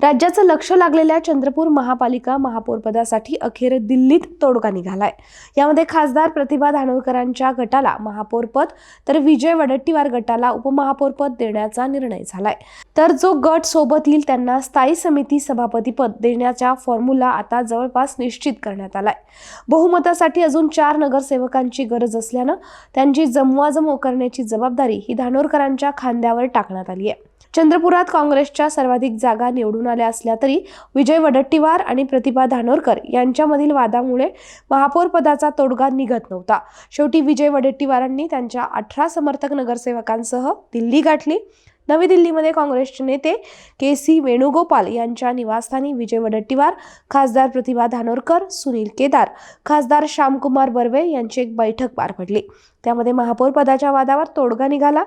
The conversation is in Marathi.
राज्याचं लक्ष लागलेल्या चंद्रपूर महापालिका महापौरपदासाठी अखेर दिल्लीत तोडगा निघालाय. यामध्ये खासदार प्रतिभा धानोरकरांच्या गटाला महापौरपद तर विजय वडट्टीवार गटाला उपमहापौरपद देण्याचा निर्णय झालाय. तर जो गट सोबत येईल त्यांना स्थायी समिती सभापतीपद देण्याचा फॉर्म्युला आता जवळपास निश्चित करण्यात आलाय. बहुमतासाठी अजून चार नगरसेवकांची गरज असल्यानं त्यांची जमवाजमव करण्याची जबाबदारी ही धानोरकरांच्या खांद्यावर टाकण्यात आली आहे. चंद्रपुरात काँग्रेसच्या सर्वाधिक जागा निवडून आल्या असल्या तरी विजय वडट्टीवार आणि प्रतिभा धानोरकर यांच्यामधील वादामुळे महापौर पदाचा तोडगा निघत नव्हता. शेवटी विजय वडेट्टीवारांनी त्यांच्या अठरा समर्थक नगरसेवकांसह दिल्ली गाठली. नवी दिल्लीमध्ये काँग्रेसचे नेते के सी वेणुगोपाल यांच्या निवासस्थानी विजय वडट्टीवार खासदार प्रतिभा धानोरकर सुनील केदार खासदार श्यामकुमार बर्वे यांची एक बैठक पार पडली. त्यामध्ये महापौर पदाच्या वादावर तोडगा निघाला.